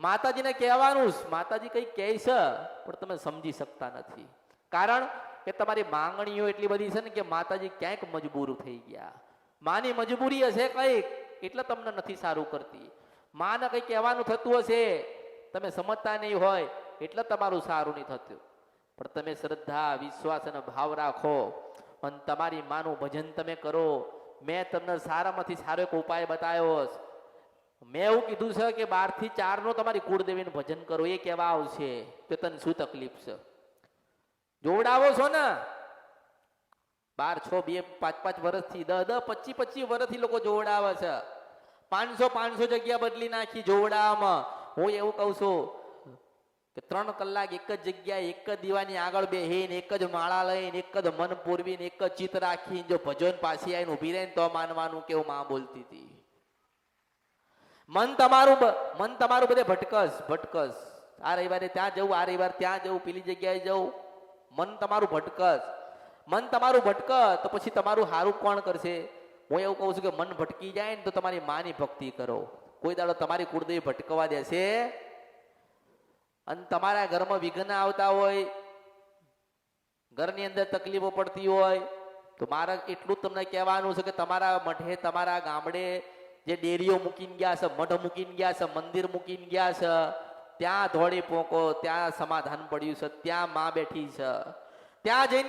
માતાજીને કહેવાનું જ, માતાજી કંઈ કહે છે પણ તમે સમજી શકતા નથી. કારણ કે તમારી માંગણીઓ એટલી બધી છે ને કે માતાજી ક્યાંક મજબૂર થઈ ગયા. માની મજબૂરી હશે કંઈક એટલે તમને નથી સારું કરતી. માને કંઈ કહેવાનું થતું હશે તમે સમજતા નહીં હોય એટલે તમારું સારું નહીં થતું. પણ તમે શ્રદ્ધા વિશ્વાસ અને ભાવ રાખો. અને તમારી માનું ભજન તમે કરો. મેં તમને સારામાંથી સારો એક ઉપાય બતાવ્યો છે. મેં એવું કીધું છે કે બારથી ચાર નો તમારી કુળદેવીનું ભજન કરો, એ કેવા આવશે? કે તને શું તકલીફ છે? જોવડાવો છો ને? બાર, છ, બે, પાંચ પાંચ વર્ષથી દસ દસ પચીસ પચીસ વર્ષથી લોકો જોવડાવે છે. પાંચસો પાંચસો જગ્યા બદલી નાખી જોવડાવવામાં હું એવું કહું છું કે ત્રણ કલાક એક જ જગ્યાએ એક જ દીવાની આગળ બેહીને, એક જ માળા લઈને, એક જ મન પૂરવીને, એક જ ચિત્ત રાખીને જો ભજન પાછી આવીને ઊભી રહીને તો માનવાનું કે હું માં બોલતી હતી. મન તમારું મન તમારું બધે ભટકસ ભટકસ. આ રવિવારે ત્યાં જવું, આ રવિવાર ત્યાં જવું, પેલી જગ્યાએ જવું. મન તમારું ભટકસ. મન તમારું ભટક, તો પછી તમારું હારું કોણ કરશે? હું એવું કહું છું કે મન ભટકી જાય ને તો તમારી માની ભક્તિ કરો. કોઈ દાડો તમારી કુળદેવી ભટકવા દેશે અને તમારા ઘરમાં વિઘ્ન આવતા હોય, ઘરની અંદર તકલીફો પડતી હોય, તો મારા એટલું જ તમને કહેવાનું છે કે તમારા મઠે તમારા ગામડે જે ડેરીઓ મૂકીને ગયા છે, મઢ મૂકીને ગયા છે, મંદિર મૂકીને ગયા છે, ત્યાં ધોળી પોકો, ત્યાં સમાધાન પડ્યું છે, ત્યાં માં બેઠી છે. ત્યાં જઈને